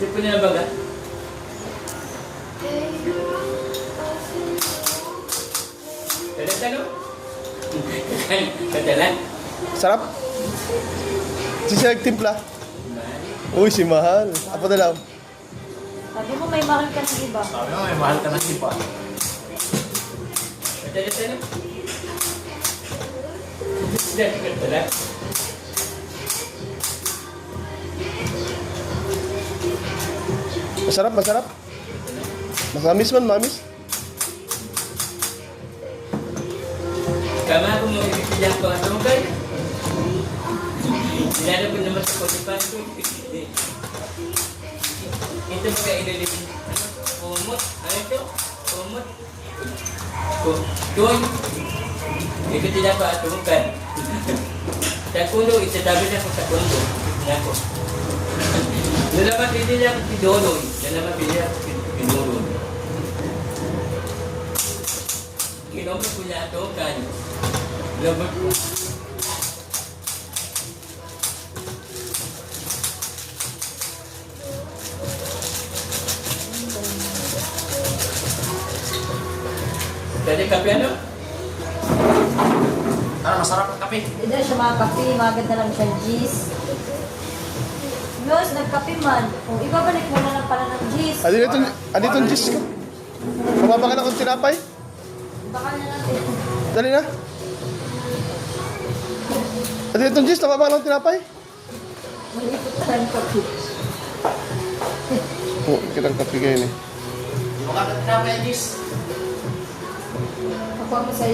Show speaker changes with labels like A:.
A: Tipo na baga. Kada talo. Kada lang.
B: Sarap? Si siya nagtimpla. Uy, si Mahal. Apo na lang.
C: Sabi mo may mahal ka ng iba.
D: Sabi mo, may mahal ka ng iba.
A: Kada talo.
B: Masarap, masarap. Masamis man, mamis.
A: Kama ako mo ibigyan ko ang tungkol. Lalo ko naman sa ko. Ito mga ililipin. Kumot. Ano ito? Kumot. Ku- Kun. Ito tidak pa atungkan. Sa kundo, itatabi na ko sa kundo. Nako. Lalaman pili niya ako pinuloy. Lalaman pili niya ako pinuloy. Kinomot ko niya ito, kanyo. Labot ko. Dali kape ano?
D: Ano, masarap ang kape.
C: Hindi siya mga kape, maganda lang siya gis. Yos, nagkape man. Kung ibabalik mo na lang pala ng gis.
B: Adi nito, adi itong gis ko. Kumapa ka na kung tinapay.
C: Baka na natin.
B: Dali na. Adi itong gis, kumapa ka ng tinapay.
C: Malipot ka ng kape.
B: Po, kitang kape kayo ni.
D: Di mo ka na Jis.
C: Ako mo sa